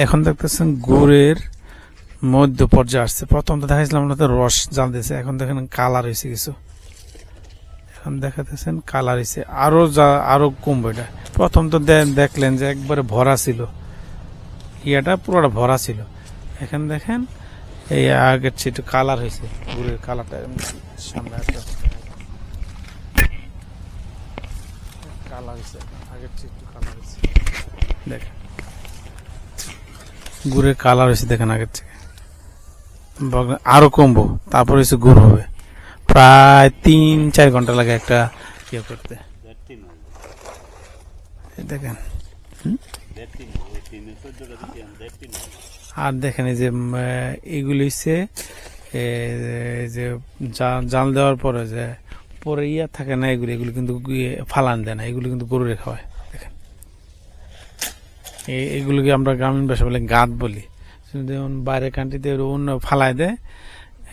এখন দেখতেছেন গুড়ের মধ্য পর্যায়ে আসছে। প্রথম তো দেখাইছিলাম আমরা রস জাল দিয়েছে, এখন দেখেন কালার হয়েছে কিছু। এখন দেখাতেছেন কালার হয়েছে, আরও যা, আরও কমবে এটা। প্রথম তো দেখলেন যে একবারে ভরা ছিল। ইয়াটা পুরোটা ভরা ছিল। এখন দেখেন এই আগের চেয়ে একটু কালার হয়েছে, গুড়ের কালারটা সামনে একটা কালার হয়েছে, আগের চেয়ে একটু কালার হয়েছে। দেখেন। গুড়ের কালার হয়েছে দেখেন আগের থেকে। বগ- আরও কমবো, তারপর হচ্ছে গুড় হবে। প্রায় তিন, চার ঘণ্টা লাগে একটা ইয়ে করতে। দেখেন। আর দেখেন এই যে এগুলি হচ্ছে যে জাল দেওয়ার পরে যে, পরে ইয়া থাকে না এগুলি এগুলি কিন্তু ফালান দেয় না, এগুলি কিন্তু গরু দেখেন এই- এগুলোকে আমরা গ্রামীণ ভাষা বলে গাঁত বলি। যেমন বাইরের কান্ট্রিতে অন্য ফালায় দেয়,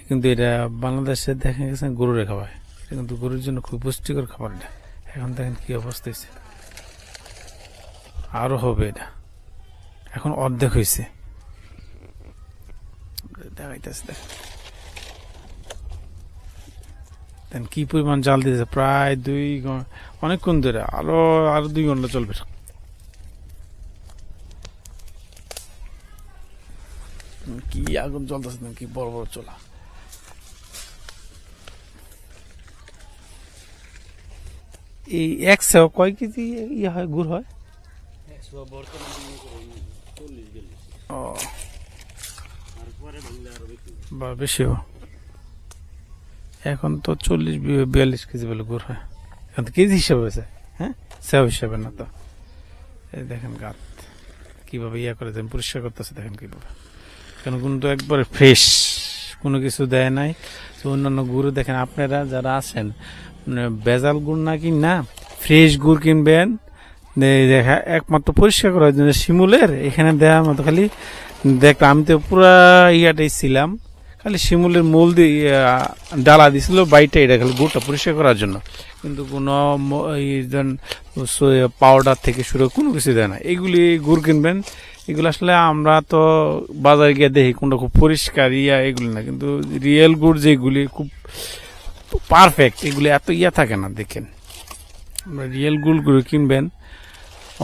কিন্তু এটা বাংলাদেশে দেখা গেছে গরুরে খাওয়ায় এটা কিন্তু গরুর জন্য খুব পুষ্টিকর খাবার এটা। এখন দেখেন কি অবস্থা হয়েছে আরও হবে এটা। এখন অর্ধেক হয়েছে দেখাইতেছে দেখ কি পরিমাণ জাল দিয়েছে প্রায় দুই অনেকক্ষণ ধরে আরও আরও দুই ঘণ্টা চলবে। কি আগুন জ্বলতেছে কি বড় বড় চোলা। এই একশো কয় কেজি ইয়ে হয় গুড় হয়? ও। বা বেশিও। এখন তো চল্লিশ বিয়াল্লিশ কেজি বলে গুড় হয়। এখন তো কেজি হিসাবে হয়েছে হ্যাঁ? সেও হিসাবে না তো। এই দেখেন গাত। কীভাবে ইয়া করে দেন পরিষ্কার করতেছে দেখেন কীভাবে। কেন কিন্তু একবারে ফ্রেশ কোনো কিছু দেয় নাই। তো অন্যান্য গুড় দেখেন, আপনারা যারা আছেন মানে বেজাল গুড় না কিন না ফ্রেশ গুড় কিনবেন। দেখা, একমাত্র পরিষ্কার করার জন্য শিমুলের, এখানে দেওয়ার মতো খালি, দেখলাম, আমি তো পুরা ইয়াটাই ছিলাম। খালি শিমুলের মূল দিয়ে ডালা দিছিল, বাইটা এটা খালি গুড়টা পরিষ্কার করার জন্য। কিন্তু কোনো পাউডার থেকে শুরু কোনো কিছু দেয় না। এগুলি গুড় কিনবেন এগুলো আসলে আমরা তো বাজারে গিয়ে দেখি, কোনটা খুব পরিষ্কার, ইয়া, এগুলি না। কিন্তু রিয়েল গুড় যেগুলি খুব পারফেক্ট এগুলি এত ইয়া থাকে না, দেখেন। আমরা রিয়েল গুড়গুলো কিনবেন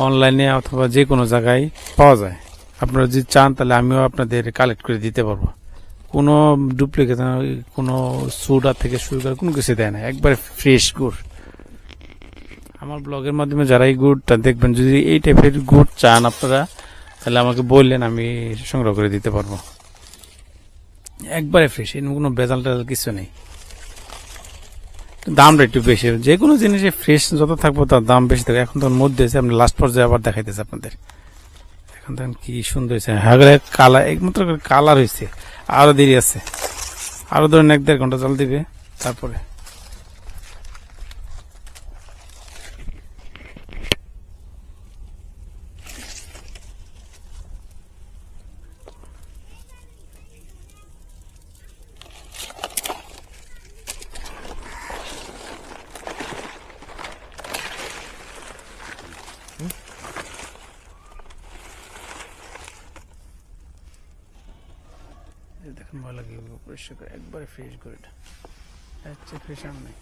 অনলাইনে অথবা যে কোনো জায়গায় পাওয়া যায়। আপনারা যদি চান, তাহলে আমিও আপনাদের কালেক্ট করে দিতে পারব। কোনো ডুপ্লিকেট কোনো সোডা থেকে শুরু করে কোনো কিছু দেয় না, একবারে ফ্রেশ গুড়। আমার ব্লগের মাধ্যমে যারা এই গুড়টা দেখবেন, যদি এই টাইপের গুড় চান আপনারা তাহলে আমাকে বললেন, আমি সংগ্রহ করে দিতে পারব। একবারে ফ্রেশ এর কোনো বেজাল টেজাল কিছু নেই। দামটা একটু বেশি, যে কোনো জিনিসে ফ্রেশ যত থাকব তার দাম বেশি থাকবে। এখন তো মধ্যে আছে আপনি লাস্ট পর্যায়ে আবার দেখাইতেছে আপনাদের। এখন দেখেন কি সুন্দর হয়েছে। হ্যাঁ কালার, একমাত্র কালার হয়েছে। আরও দেরি আছে। আরও ধরেন এক দেড় ঘণ্টা জল দিবে, তারপরে। দেখেন ময়লা কি পরিষ্কার করে একবারে ফ্রেশ করে এটা। ফ্রেশ আর নেই।